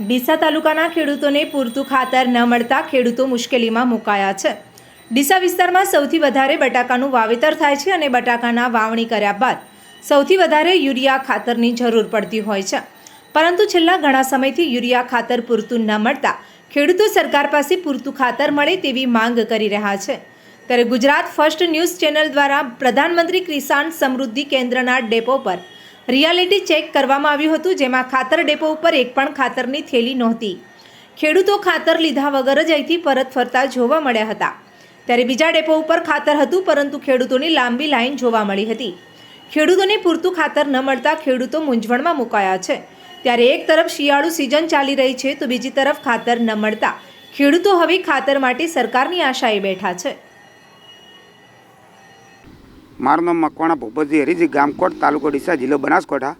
ડીસા તાલુકાના ખેડૂતોને પૂરતું ખાતર ન મળતા ખેડૂતો મુશ્કેલીમાં મુકાયા છે. ડીસા વિસ્તારમાં સૌથી વધારે બટાકાનું વાવેતર થાય છે અને બટાકાના વાવણી કર્યા બાદ સૌથી વધારે યુરિયા ખાતરની જરૂર પડતી હોય છે. પરંતુ છેલ્લા ઘણા સમયથી યુરિયા ખાતર પૂરતું ન મળતા ખેડૂતો સરકાર પાસે પૂરતું ખાતર મળે તેવી માંગ કરી રહ્યા છે. ત્યારે ગુજરાત ફર્સ્ટ ન્યૂઝ ચેનલ દ્વારા પ્રધાનમંત્રી કિસાન સમૃદ્ધિ કેન્દ્રના ડેપો પર રિયાલિટી ચેક કરવામાં આવ્યું હતું, જેમાં ખાતર ડેપો ઉપર એક પણ ખાતરની થેલી નહોતી. ખેડૂતો ખાતર લીધા વગર જ અહીંથી પરત ફરતા જોવા મળ્યા હતા. ત્યારે બીજા ડેપો ઉપર ખાતર હતું, પરંતુ ખેડૂતોની લાંબી લાઈન જોવા મળી હતી. ખેડૂતોને પૂરતું ખાતર ન મળતા ખેડૂતો મૂંઝવણમાં મુકાયા છે. ત્યારે એક તરફ શિયાળુ સિઝન ચાલી રહી છે, તો બીજી તરફ ખાતર ન મળતા. ખેડૂતો હવે ખાતર માટે સરકારની આશાએ બેઠા છે. મારું નામ મકવાણા ભૂપતજી હરીજી, ગામકોટ, તાલુકો ડીસા, જિલ્લો બનાસકાંઠા.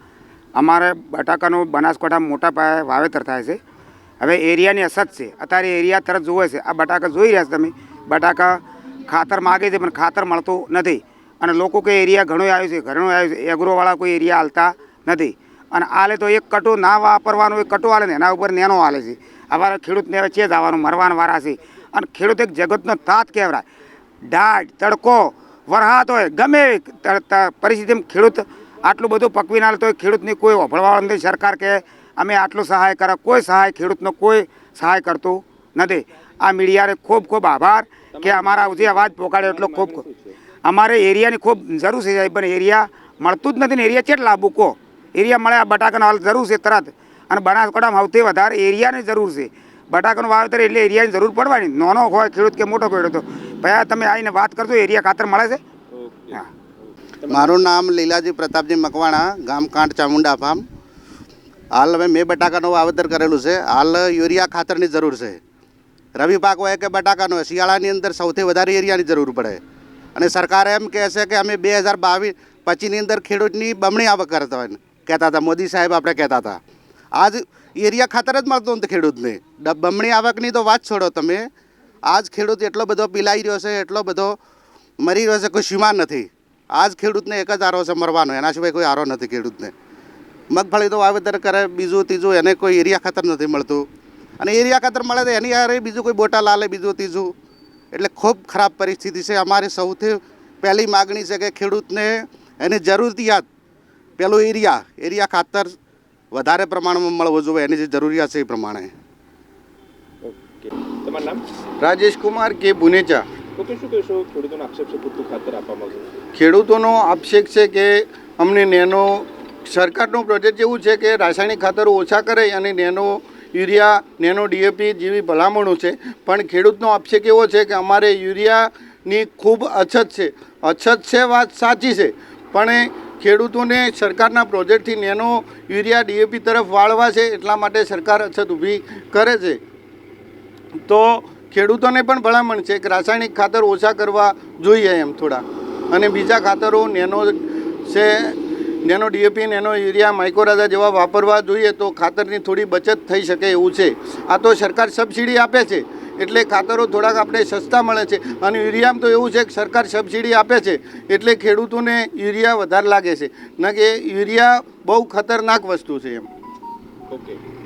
અમારે બટાકાનું બનાસકાંઠા મોટા પાયે વાવેતર થાય છે. હવે એરિયાની અસત છે. અત્યારે એરિયા તરફ જોવે છે. આ બટાકા જોઈ રહ્યા છો તમે? બટાકા ખાતર માગે છે, પણ ખાતર મળતું નથી. અને લોકો કે એરિયા ઘણો આવ્યો છે, ઘણો આવ્યો છે. એગ્રોવાળા કોઈ એરિયા હાલતા નથી. અને આલે તો એક કટો ના વાપરવાનો, એક કટો હાલે ને, એના ઉપર નેનો હાલે છે. અમારે ખેડૂતને હવે છે આવવાનું, મરવાના વારા છે. અને ખેડૂત એક જગતનો તાત કહેવાય. ઢાઢ તડકો વરસાદ હોય ગમે પરિસ્થિતિમાં ખેડૂત આટલું બધું પકવી ના તો ખેડૂતની કોઈ ઓભળવાળો નથી. સરકાર કે અમે આટલું સહાય કરે કોઈ સહાય ખેડૂતનો કોઈ સહાય કરતું નથી. આ મીડિયાને ખૂબ ખૂબ આભાર કે અમારા સુધી અવાજ પહોંચાડ્યો એટલો ખૂબ અમારે એરિયાની ખૂબ જરૂર છે સાહેબ, પણ એરિયા મળતું જ નથી ને એરિયા કેટલા બૂકો એરિયા મળે આ બટાકાનો હાલ જરૂર છે તરત. અને બનાસકાંઠામાં સૌથી વધારે એરિયાની જરૂર છે. બટાકાનું વાવેતર એટલે એરિયાની જરૂર પડવાની. નાનો હોય ખેડૂત કે મોટો ખેડૂત ભયા તમે આવીને વાત કરજો એરિયા ખાતર મળે છે. હા. મારું નામ લીલાજી પ્રતાપજી મકવાણા ગામ કાંઠ ચામુંડા ફાર્મ. હાલ હવે મેં બટાકાનું વાવેતર કરેલું છે. હાલ યુરિયા ખાતરની જરૂર છે. રવિ પાક હોય કે બટાકાનો હોય શિયાળાની અંદર સૌથી વધારે યુરિયાની જરૂર પડે. અને સરકાર એમ કહે છે કે અમે બે હજાર બાવીસ પચીસની અંદર ખેડૂતની બમણી આવક કરતા હોય કહેતા હતા મોદી સાહેબ આપણે કહેતા હતા. આજ યુરિયા ખાતર જ મળતું નથી ખેડૂતને. બમણી આવકની તો વાત છોડો તમે. આજ ખેડૂત એટલો બધો પીલાઈ રહ્યો છે, એટલો બધો મરી રહ્યો છે, કોઈ સીમા નથી. આજ ખેડૂતને એક જ આરો છે મરવાનો, એના સિવાય કોઈ આરો નથી ખેડૂતને. મગફળી તો વાવેતર કરે, બીજું, ત્રીજું, એને કોઈ એરિયા ખાતર નથી મળતું. અને એરિયા ખાતર મળે તો એની હારે બીજું કોઈ બોટા લાલે, બીજું, ત્રીજું. એટલે ખૂબ ખરાબ પરિસ્થિતિ છે. અમારી સૌથી પહેલી માગણી છે કે ખેડૂતને એની જરૂરિયાત, પેલું એરિયા એરિયા ખાતર વધારે પ્રમાણમાં મળવું જોઈએ, એની જે જરૂરિયાત છે એ પ્રમાણે. તમારું નામ? રાજેશ કુમાર કે બુનેચા. ઓકે શું કહેશો? ખેડૂતોનો આક્ષેપ છે પૂરતું ખાતર આપવા માંગુ ખેડૂતોનો આક્ષેપ છે કે અમને નેનો સરકારનો પ્રોજેક્ટ એવું છે કે રાસાયણિક ખાતરો ઓછા કરે અને નેનો યુરિયા નેનો ડીએપી જેવી ભલામણો છે. પણ ખેડૂતનો આક્ષેપ એવો છે કે અમારે યુરિયાની ખૂબ અછત છે. અછત છે વાત સાચી છે. પણ ખેડૂતોને સરકારના પ્રોજેક્ટથી નેનો યુરિયા ડીએપી તરફ વાળવા છે એટલા માટે સરકાર અછત ઊભી કરે છે. તો ખેડૂતોને પણ ભલામણ છે કે રાસાયણિક ખાતર ઓછા કરવા જોઈએ એમ થોડા. અને બીજા ખાતરો, નેનો છે, નેનો ડીએપી, નેનો યુરિયા માઇક્રોરાજા જેવા વાપરવા જોઈએ તો ખાતરની થોડી બચત થઈ શકે એવું છે. આ તો સરકાર સબસિડી આપે છે, એટલે ખાતરો થોડાક આપણે સસ્તા મળે છે. અને યુરિયામાં તો એવું છે કે સરકાર સબસિડી આપે છે, એટલે ખેડૂતોને યુરિયા વધારે લાગે છે. ન કે યુરિયા બહુ ખતરનાક વસ્તુ છે એમ. ઓકે.